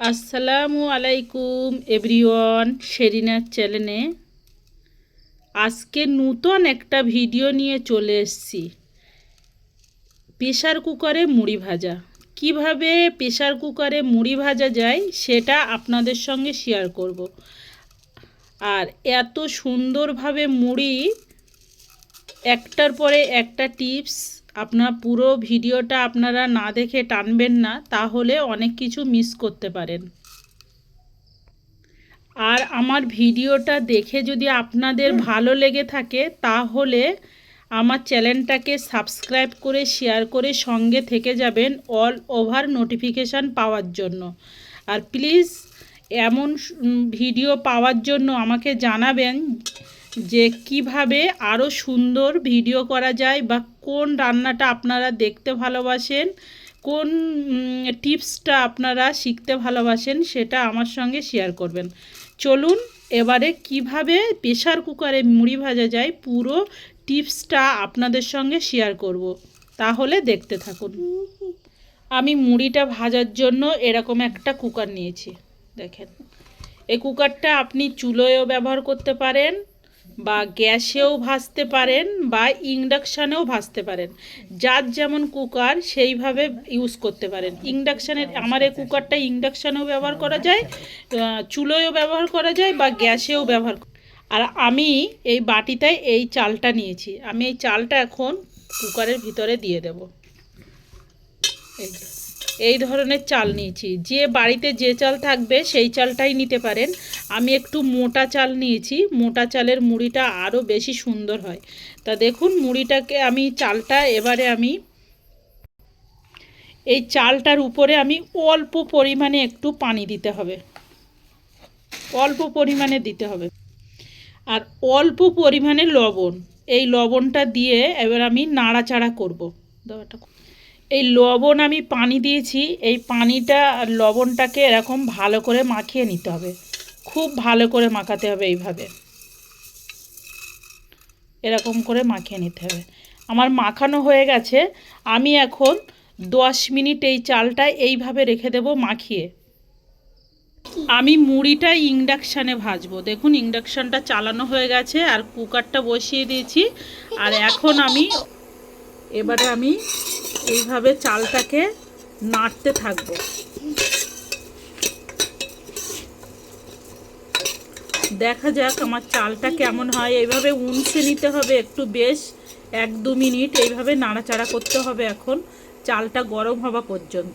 আসসালামু আলাইকুম এভরিওয়ান শেরিনার চ্যানেলে। আজকে নূতন একটা ভিডিও নিয়ে চলে এসেছি। প্রেশার কুকারে মুড়ি ভাজা। কীভাবে প্রেশার কুকারে মুড়ি ভাজা যায় সেটা আপনাদের সঙ্গে শেয়ার করব। আর এত সুন্দরভাবে মুড়ি, একটার পরে একটা টিপস আপনার পুরো ভিডিওটা আপনারা না দেখে টানবেন না, তাহলে অনেক কিছু মিস করতে পারেন। আর আমার ভিডিওটা দেখে যদি আপনাদের ভালো লেগে থাকে, তাহলে আমার চ্যানেলটাকে সাবস্ক্রাইব করে শেয়ার করে সঙ্গে থেকে যাবেন অল ওভার নোটিফিকেশান পাওয়ার জন্য। আর প্লিজ এমন ভিডিও পাওয়ার জন্য আমাকে জানাবেন যে কীভাবে আরও সুন্দর ভিডিও করা যায় বা কোন রান্নাটা আপনারা দেখতে ভালোবাসেন, কোন টিপসটা আপনারা শিখতে ভালোবাসেন সেটা আমার সঙ্গে শেয়ার করবেন। চলুন এবারে কীভাবে প্রেশার কুকারে মুড়ি ভাজা যায় পুরো টিপসটা আপনাদের সঙ্গে শেয়ার করব। তাহলে দেখতে থাকুন। আমি মুড়িটা ভাজার জন্য এরকম একটা কুকার নিয়েছি। দেখেন। এই কুকারটা আপনি চুলোয়ও ব্যবহার করতে পারেন বা গ্যাসেও ভাজতে পারেন বা ইন্ডাকশানেও ভাজতে পারেন। যার যেমন কুকার, সেইভাবে ইউজ করতে পারেন। ইন্ডাকশানের, আমার এই কুকারটা ইন্ডাকশানেও ব্যবহার করা যায় চুলোয়ও ব্যবহার করা যায় বা গ্যাসেও ব্যবহার আর আমি এই বাটিটায় এই চালটা নিয়েছি। আমি এই চালটা এখন কুকারের ভিতরে দিয়ে দেব। এই। এই ধরনের চাল নিয়েছি। যে বাড়িতে যে চাল থাকবে সেই চালটাই নিতে পারেন। আমি একটু মোটা চাল নিয়েছি। মোটা চালের মুড়িটা আরও বেশি সুন্দর হয়। তা দেখুন মুড়িটাকে আমি চালটা এবারে আমি এই চালটার উপরে আমি অল্প পরিমাণে একটু পানি দিতে হবে। অল্প পরিমাণে দিতে হবে। আর অল্প পরিমাণে লবণ। এই লবণটা দিয়ে এবার আমি নাড়াচাড়া করব। দাওয়াটা এই লবণ আমি পানি দিয়েছি, এই পানিটা লবণটাকে এরকম ভালো করে মাখিয়ে নিতে হবে। খুব ভালো করে মাখাতে হবে এইভাবে। এরকম করে মাখিয়ে নিতে হবে। আমার মাখানো হয়ে গেছে, আমি এখন দশ মিনিট এই চালটা এইভাবে রেখে দেব মাখিয়ে। আমি মুড়িটা ইন্ডাকশানে ভাজবো। দেখুন, ইন্ডাকশানটা চালানো হয়ে গেছে, আর কুকারটা বসিয়ে দিয়েছি, আর এখন আমি এবারে আমি এইভাবে চালটাকে নাড়তে থাকব। দেখা যাক আমার চালটা কেমন হয়। এইভাবে উনসে নিতে হবে একটু বেশ, এক দু মিনিট এইভাবে নাড়াচাড়া করতে হবে এখন। চালটা গরম হওয়া পর্যন্ত।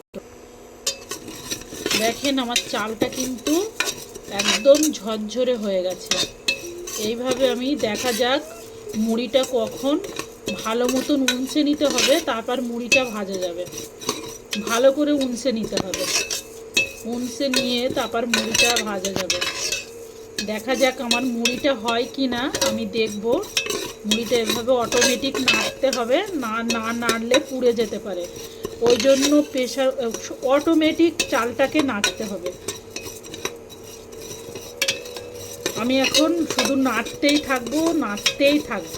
দেখেন আমার চালটা কিন্তু একদম ঝরঝরে হয়ে গেছে। এইভাবে আমি দেখা যাক মুড়িটা কখন ভালো মতন উনসে নিতে হবে, তারপর মুড়িটা ভাজা যাবে। ভালো করে উনসে নিতে হবে। উনসে নিয়ে তারপর মুড়িটা ভাজা যাবে। দেখা যাক আমার মুড়িটা হয় কি না আমি দেখব। মুড়িটা এভাবে অটোমেটিক নাড়তে হবে, না না নাড়লে পুড়ে যেতে পারে। ওই জন্য প্রেশার অটোমেটিক চালটাকে নাড়তে হবে। আমি এখন শুধু নাড়তেই থাকব নাড়তেই থাকব।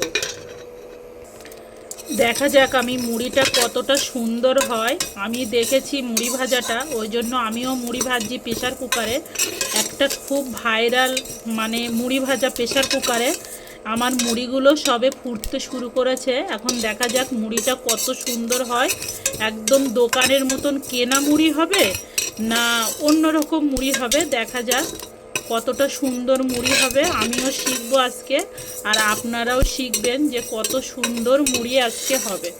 দেখা যাক আমি মুড়িটা কতটা সুন্দর হয়। আমি দেখেছি মুড়ি ভাজাটা, ওই জন্য আমিও মুড়ি ভাজি প্রেশার কুকারে। একটা খুব ভাইরাল মানে মুড়ি ভাজা প্রেশার কুকারে। আমার মুড়িগুলো সবে ফুটতে শুরু করেছে। এখন দেখা যাক মুড়িটা কত সুন্দর হয়। একদম দোকানের মতন কেনা মুড়ি হবে না অন্যরকম মুড়ি হবে, দেখা যাক। কতটা সুন্দর মুড়ি হবে আমিও শিখব আজকে। আর আপনারাও শিখবেন যে কত সুন্দর মুড়ি আজকে হবে।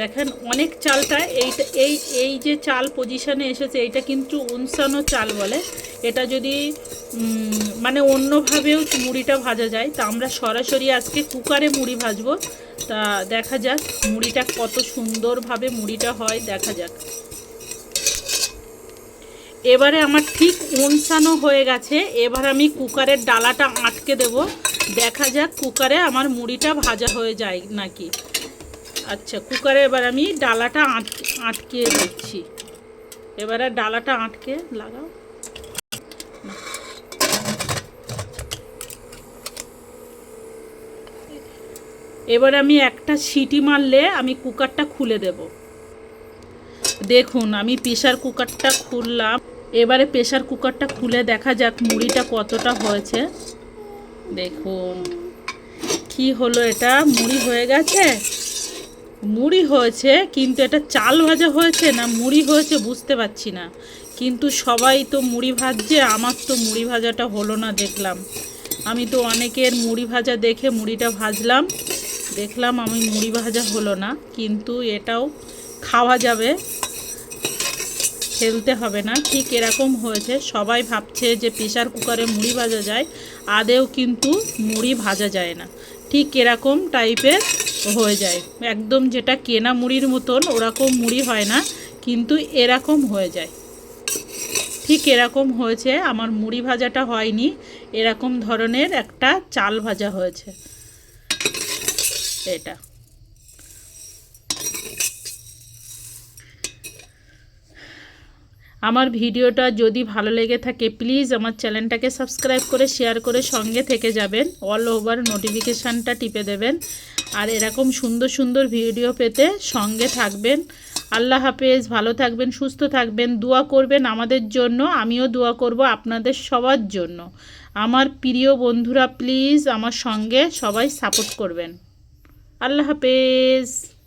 দেখেন অনেক চালটা, এইটা, এই এই যে চাল পজিশনে এসেছে, এইটা কিন্তু উনসানো চাল বলে। এটা যদি মানে অন্যভাবেও মুড়িটা ভাজা যায়, তা আমরা সরাসরি আজকে কুকারে মুড়ি ভাজবো। তা দেখা যাক মুড়িটা কত সুন্দরভাবে মুড়িটা হয়, দেখা যাক। এবারে আমার ঠিক উনসানো হয়ে গেছে। এবার আমি কুকারের ডালাটা আটকে দেব। দেখা যাক কুকারে আমার মুড়িটা ভাজা হয়ে যায় নাকি। আচ্ছা কুকারে এবার আমি ডালাটা আটকে দিচ্ছি। এবারে ডালাটা আটকে লাগাও। এবার আমি একটা সিটি মারলে আমি কুকারটা খুলে দেব। দেখুন, আমি প্রেশার কুকারটা খুললাম। এবারে প্রেশার কুকারটা খুলে দেখা যাক মুড়িটা কতটা হয়েছে। দেখুন, কি হলো এটা? মুড়ি হয়ে গেছে? মুড়ি হয়েছে, কিন্তু এটা চাল ভাজা হয়েছে না মুড়ি হয়েছে বুঝতে পারছি না। কিন্তু সবাই তো মুড়ি ভাজছে, আমার তো মুড়ি ভাজাটা হলো না দেখলাম। আমি তো অনেকের মুড়ি ভাজা দেখে মুড়িটা ভাজলাম। দেখলাম আমি মুড়ি ভাজা হলো না, কিন্তু এটাও খাওয়া যাবে। ফেলতে হবে না। ঠিক এরকম হয়েছে। সবাই ভাবছে যে প্রেশার কুকারে মুড়ি ভাজা যায়। আদেও কিন্তু মুড়ি ভাজা যায় না। ঠিক এরকম টাইপের হয়ে যায়। একদম যেটা কেনা মুড়ির মতন, ওরকম মুড়ি হয় না। কিন্তু এরকম হয়ে যায়। ঠিক এরকম হয়েছে। আমার মুড়ি ভাজাটা হয়নি। এরকম ধরনের একটা চাল ভাজা হয়েছে। এটা। আমার ভিডিওটা যদি ভালো লেগে থাকে প্লিজ আমার চ্যানেলটাকে সাবস্ক্রাইব করে শেয়ার করে সঙ্গে থেকে যাবেন। অল ওভার নোটিফিকেশানটা টিপে দেবেন। আর এরকম সুন্দর সুন্দর ভিডিও পেতে সঙ্গে থাকবেন। আল্লাহ হাফেজ, ভালো থাকবেন, সুস্থ থাকবেন, দোয়া করবেন আমাদের জন্য, আমিও দোয়া করব আপনাদের সবার জন্য। আমার প্রিয় বন্ধুরা প্লিজ আমার সঙ্গে সবাই সাপোর্ট করবেন। আল্লাহ হাফেজ।